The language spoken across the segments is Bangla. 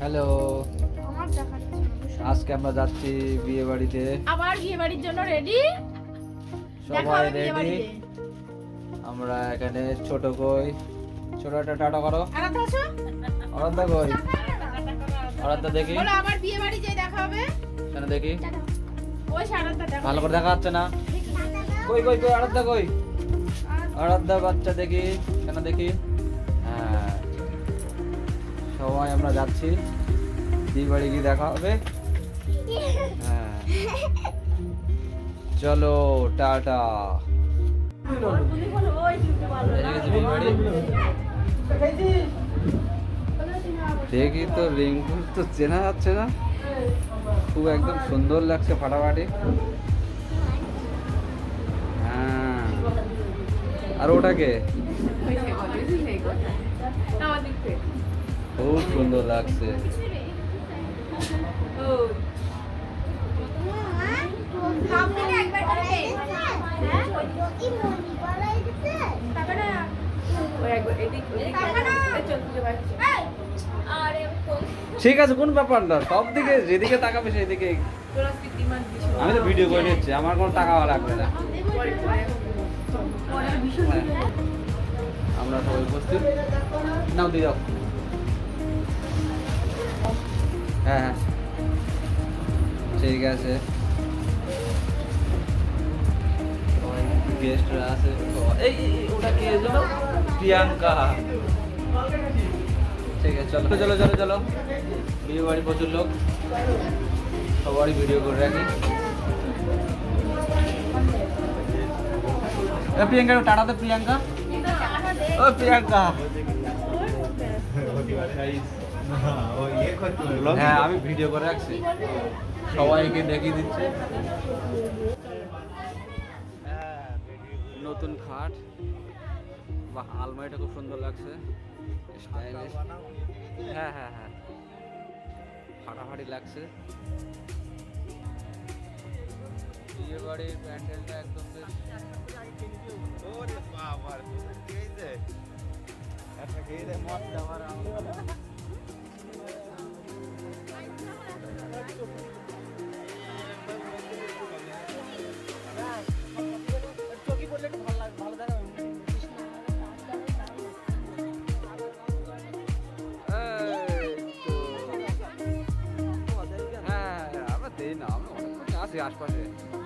হ্যালো। আমার আজকে আমরা যাচ্ছি বিয়ে বাড়িতে। আবার বিয়ে বাড়ির জন্য রেডি সবাই রেডি আমরা এখানে ছোট কই। ছোট একটা টাটা করো। অরাধ্যা কই? অরাধ্যা দেখি। বলো আবার বিয়ে বাড়ি যাই দেখা হবে। কেন দেখি। ওই ভালো করে দেখা যাচ্ছে না? কই কই কই আরাধ্যা কই? আরাধ্যা। বাচ্চা দেখি। কেন দেখি। হ্যাঁ। সবাই আমরা যাচ্ছি। বিয়ে বাড়ি গিয়ে দেখা হবে। হ্যাঁ। চলো, টাটা। দেখি তো, রিঙ্কু তো চেনা যাচ্ছে না। খুব একদম সুন্দর লাগছে ফাটাফাটি। হ্যাঁ। আর ওটাকে? খুব সুন্দর লাগছে। ঠিক আছে, কোন ব্যাপার না, সব দিকে যেদিকে তাকাবে সেদিকে আমি তো ভিডিও করে নিচ্ছি, আমার কোনো টাকা লাগবে না। হ্যাঁ। আমরা সবাই উপস্থিত। নাও, দিয়ে হ্যাঁ হ্যাঁ। ঠিক আছে। গেস্টরা আছে। এই ওটা কে যেন? প্রিয়াঙ্কা। ঠিক আছে চলো। চলো চলো চলো। বিয়ে বাড়ি প্রচুর লোক। সবারই ভিডিও করে রাখি। প্রিয়াঙ্কা টাটাতে প্রিয়াঙ্কা। ও প্রিয়াঙ্কা। হ্যাঁ আমি ভিডিও করে রাখছি। সবাইকে দেখিয়ে দিচ্ছে। নতুন খাট। বা আলমারিটা খুব সুন্দর লাগছে। হ্যাঁ হ্যাঁ হ্যাঁ। ফাটাফাটি লাগছে। বিয়ে বাড়ির প্যান্ডেলটা একদম বেশ এই se aspas, é.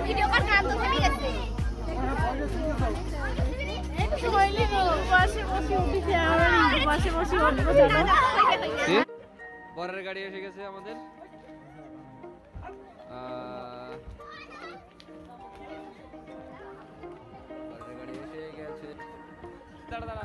এবার ভিডিও কল কান তো থেমে গেছে? বরের গাড়ি এসে গেছে আমাদের। আহ, বরের গাড়ি এসে গেছে। দাঁড়া দাঁড়া।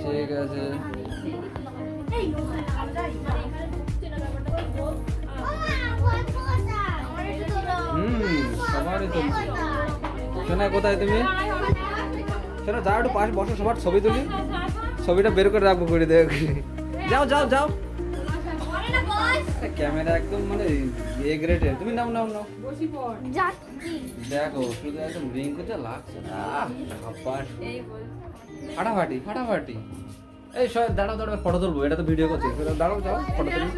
ঠিক আছে। হুম সবারই শোনা কোথায় তুমি? শোনা যাও একটু পাশে বসো সবার ছবি তুলি। ছবিটা বের করে রাখব করে দেখ। যাও যাও যাও। ক্যামেরা একদম মানে এ গ্রেডের তুমি নাও নাও নাও। দেখো শুধু একদম রিং করতে লাগছে না। ফাটাফাটি ফাটাফাটি। এই সব দাঁড়াও দাঁড়াও, ফটো তুলবো, এটা তো ভিডিও করছি। দাঁড়াও যাও ফটো তুলি।